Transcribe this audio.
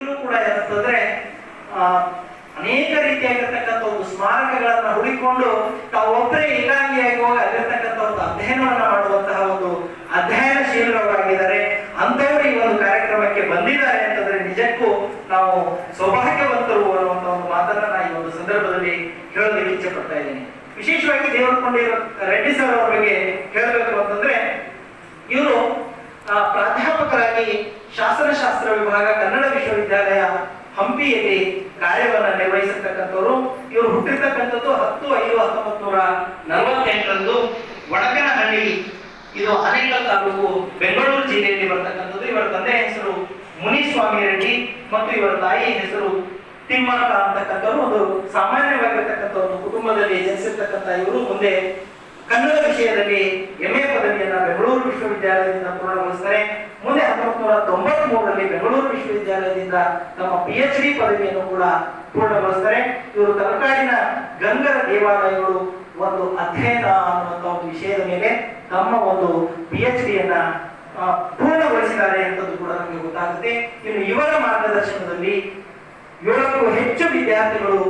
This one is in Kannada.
ಕೂಡ ಏನಂತಂದ್ರೆ ಅನೇಕ ರೀತಿಯಾಗಿರ್ತಕ್ಕಂಥ ಒಂದು ಸ್ಮಾರಕಗಳನ್ನ ಹುಡುಕಿಕೊಂಡು ತಾವು ಒಬ್ಬರೇ ಏಕಾಂಗಿಯಾಗಿ ಹೋಗಿ ಅಲ್ಲಿರ್ತಕ್ಕಂಥ ಒಂದು ಅಧ್ಯಯನವನ್ನ ಮಾಡುವಂತಹ ಒಂದು ಅಧ್ಯಯನಶೀಲರಾಗಿದ್ದಾರೆ. ಅಂತವರು ಈ ಒಂದು ಕಾರ್ಯಕ್ರಮಕ್ಕೆ ಬಂದಿದ್ದಾರೆ ಅಂತಂದ್ರೆ ನಿಜಕ್ಕೂ ನಾವು ಸೌಭಾಗ್ಯವಂತರು ಅನ್ನುವಂಥ ಒಂದು ಮಾತನ್ನ ನಾನು ಈ ಒಂದು ಸಂದರ್ಭದಲ್ಲಿ ಹೇಳೋದಕ್ಕೆ ಇಚ್ಛೆ ಪಡ್ತಾ ಇದ್ದೀನಿ. ವಿಶೇಷವಾಗಿ ದೇವರಕೊಂಡಿ ರೆಡ್ಡಿ ಸರ್ ಅವರ ಬಗ್ಗೆ ಹೇಳಬೇಕು ಅಂತಂದ್ರೆ, ಇವರು ಪ್ರಾಧ್ಯಾಪಕರಾಗಿ ಶಾಸನಶಾಸ್ತ್ರ ವಿಭಾಗ ಕನ್ನಡ ವಿಶ್ವವಿದ್ಯಾಲಯ ಹಂಪಿಯಲ್ಲಿ ಕಾರ್ಯವನ್ನು ನಿರ್ವಹಿಸಿರ್ತಕ್ಕಂಥವ್ರು ಇವರು ಹುಟ್ಟಿರ್ತಕ್ಕಂಥದ್ದು ಹತ್ತು, ಐದು ಹತ್ತೊಂಬತ್ತು ನೂರ ನಲವತ್ತೆಂಟರಂದು ವಡಕನಹಳ್ಳಿ, ಇದು ಆನೇಕಲ್ ತಾಲೂಕು ಬೆಂಗಳೂರು ಜಿಲ್ಲೆಯಲ್ಲಿ ಬರ್ತಕ್ಕಂಥದ್ದು. ಇವರ ತಂದೆ ಹೆಸರು ಮುನಿಸ್ವಾಮಿ ರೆಡ್ಡಿ ಮತ್ತು ಇವರ ತಾಯಿ ಹೆಸರು ತಿಮ್ಮಕ್ಕ ಅಂತಕ್ಕಂಥವ್ರು. ಒಂದು ಸಾಮಾನ್ಯವಾಗಿರ್ತಕ್ಕಂಥ ಒಂದು ಕುಟುಂಬದಲ್ಲಿ ಜನಿಸಿರ್ತಕ್ಕಂಥ ಇವರು. ಮುಂದೆ ಕನ್ನಡ ವಿಷಯದಲ್ಲಿ ಎಂಎ ಪದವಿಯನ್ನ ಬೆಂಗಳೂರು ವಿಶ್ವವಿದ್ಯಾಲಯದಿಂದ ಪೂರ್ಣಗೊಳಿಸ್ತಾರೆ. ನೂರ ತೊಂಬತ್ ಮೂರರಲ್ಲಿ ಬೆಂಗಳೂರು ವಿಶ್ವವಿದ್ಯಾಲಯದಿಂದ ತಮ್ಮ ಪಿ ಎಚ್ ಡಿ ಪದವಿಯನ್ನು ಕೂಡ ಪೂರ್ಣಗೊಳಿಸ್ತಾರೆ. ಇವರು ತಲಕಾಡಿನ ಗಂಗರ ದೇವಾಲಯಗಳು ಒಂದು ಅಧ್ಯಯನ ಅನ್ನುವಂಥ ಒಂದು ವಿಷಯದ ಮೇಲೆ ತಮ್ಮ ಒಂದು ಪಿ ಎಚ್ ಡಿಯನ್ನ ಪೂರ್ಣಗೊಳಿಸಿದ್ದಾರೆ ಅಂತದ್ದು ಕೂಡ ನಮಗೆ ಗೊತ್ತಾಗುತ್ತೆ. ಇನ್ನು ಇವರ ಮಾರ್ಗದರ್ಶನದಲ್ಲಿ ಏಳಕ್ಕೂ ಹೆಚ್ಚು ವಿದ್ಯಾರ್ಥಿಗಳು